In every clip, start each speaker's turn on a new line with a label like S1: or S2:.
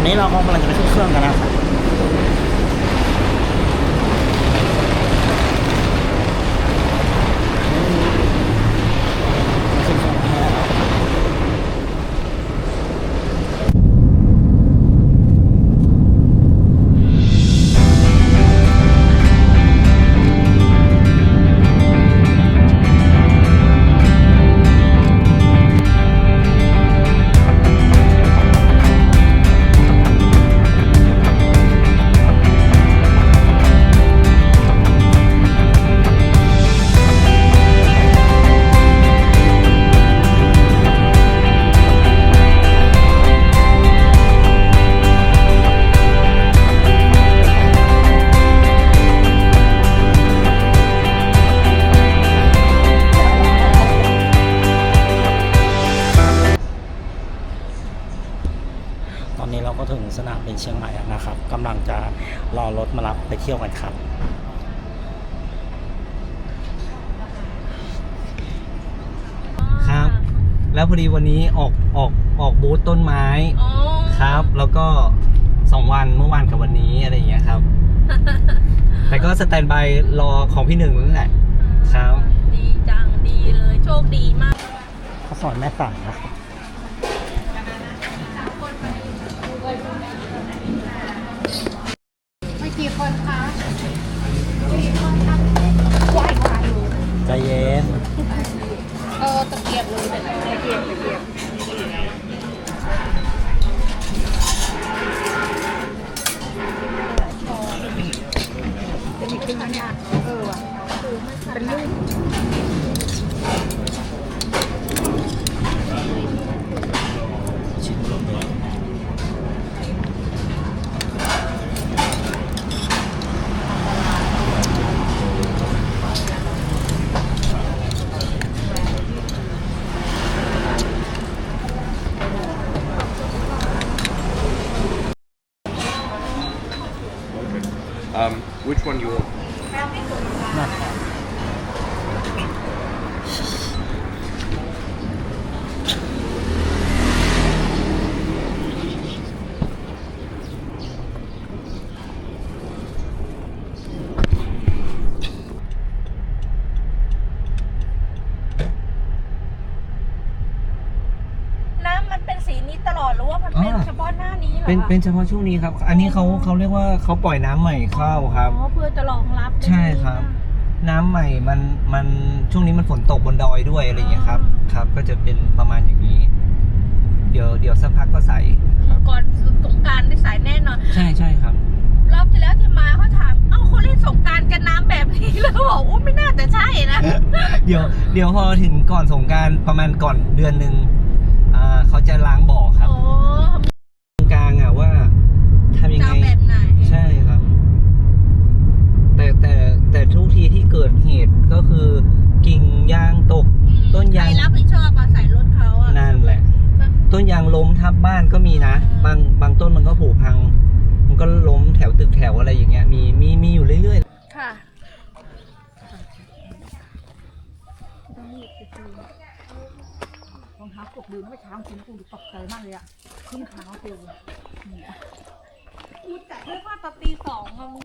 S1: อนนี้เราก็กำลังจะไปขึ้นเครื่องกันนะครับ นนี้เราก็ถึงสนามบินเชียงใหม่แล้วนะครับกำลังจะรอรถมารับไปเที่ยวกันครับ
S2: ครับ แล้วพอดีวันนี้ออกออกออกบูธต้นไม้
S3: อ๋อ
S2: ครับ แล้วก็สองวันเมื่อวานกับวันนี้อะไรอย่างเงี้ยครับ แต่ก็สแตนบายรอของพี่หนึ่งนั่นแหละ ครับ
S3: ดีจังดีเลย โชคดีมาก
S1: เขาสอนแม่สายนะครับ
S4: um which one you want
S3: เหรอเป็นคะ
S2: เป็นเฉพาะช่วงนี้ครับ อันนี้เขาเขาเรียกว่าเขาปล่อยน้ำใหม่เข้าครับ
S3: อ๋อเพื่อจะรองรับ
S2: ใช่ครับ น้ำใหม่มันมันช่วงนี้มันฝนตกบนดอยด้วยอะไรอย่างเงี้ยครับ ครับ ก็จะเป็นประมาณอย่างนี้ เดี๋ยวเดี๋ยวสักพักก็ใส่ครับ
S3: ก่อนสงกรารได้สายแน่นอน
S2: ใช่ใช่ครับ
S3: รอบที่แล้วที่มาเขาถาม เอ้าเขาเล่นสงกรารกันน้ำแบบนี้แล้วบอกว่าไม่น่าจะใช่นะ
S2: เดี๋ยวเดี๋ยวพอถึงก่อนสงกรารประมาณก่อนเดือนหนึ่งอ่าเขาจะล้างบ่อครับ
S3: โอ้
S2: ตรงกลางอะว่าทำยัง
S3: จะ
S2: ไง
S3: เอาแบบไหน
S2: ใช่ครับ แต่แต่แต่ ทุกทีที่เกิดเหตุก็คือกิ่งยางตก
S3: อืม
S2: ต้นยาง
S3: ใครรับผิดชอบมาใส่รถเขาอะ
S2: นั่นแหละ ต้นยางล้มทับบ้านก็มีนะ บางบางต้นมันก็ผุพัง มันก็ล้มแถวตึกแถวอะไรอย่างเงี้ยมีมีมีอยู่เรื่อย
S3: ค่ะ
S5: รองเท้ากบลืมเมื่อเช้าคุณกูตกใจมากเลยอะขึ้นเท้าเตียวเลย
S3: กูจัดด้วยว่าตอนตีสองอะมึง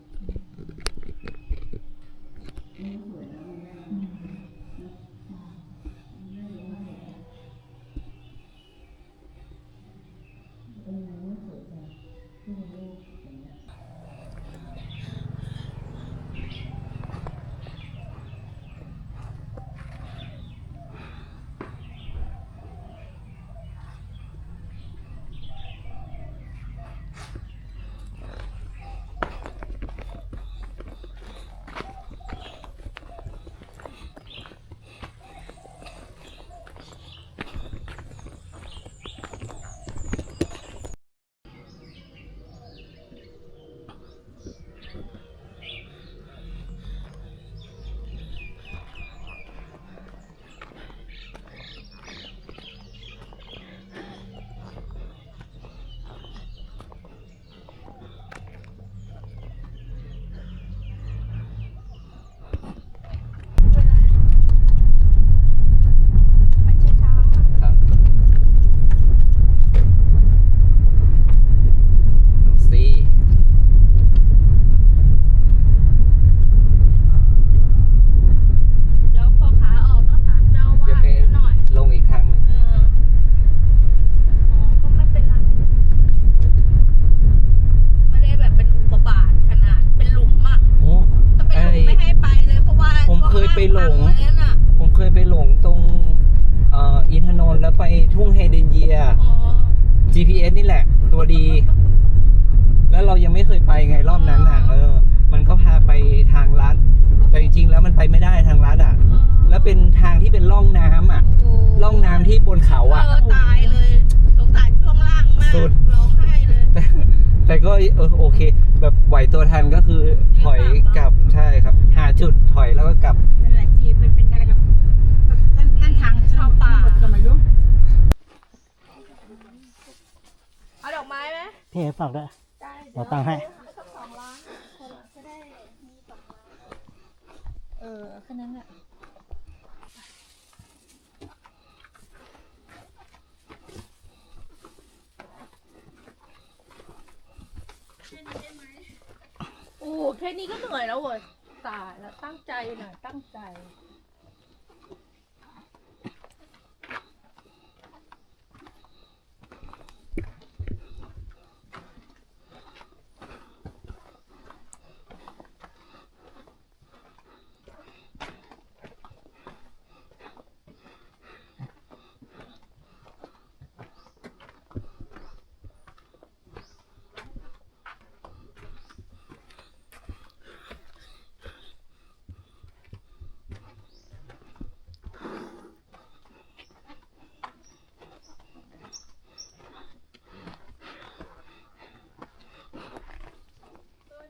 S2: ไปหลง
S3: ทาพัน่ะ
S2: ผมเคยไปหลงตรงเอ่ออินทนนท์แล้วไปทุ่งเฮเดนเยีย
S3: อ๋อ
S2: GPS นี่แหละ ตัวดี แล้วเรายังไม่เคยไปไงรอบนั้นอะ เออ มันก็พาไปทางลัดแต่จริงๆแล้วมันไปไม่ได้ทางลัดอะ แล้วเป็นทางที่เป็นร่องน้ำอะ
S3: โอ้
S2: ร่องน้ำที่บนเขาอะ แต่ก็เออโอเค แบบไหวตัวทันก็คือถอยกลับใช่ครับ หาจุดถอยแล้วก็กลับ
S5: นั่นแหละจีเป็นเป็นอะไรกับเส้นเส้นทาง
S3: เข้าป่า
S5: ก็ไม่รู้
S3: เอาดอกไม้ไหม
S1: พี่เอฝากด้วยเราตังค์ให้
S3: เออแค่นั้นแหละ โอ้แค่นี้ก็เหนื่อยแล้วเว้ยตายแล้วตั้งใจหน่อยตั้งใจ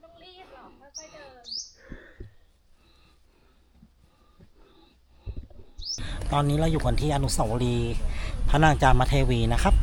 S3: ต้องรีบหรอกค่อยๆเดิน
S1: ตอนนี้เราอยู่กันที่อนุสาวรีย์พระนางจามเทวีนะครับ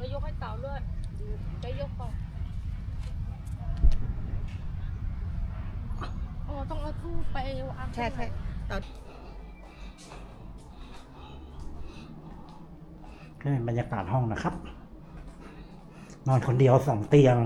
S3: แล้วยกให้เต่าด้วยจะยกก่อนอ๋อต้องเอาทูบไปวาง
S5: ใช่ใช่ต่อ
S1: ก็เป็นบรรยากาศห้องนะครับ นอนคนเดียวสองเตียง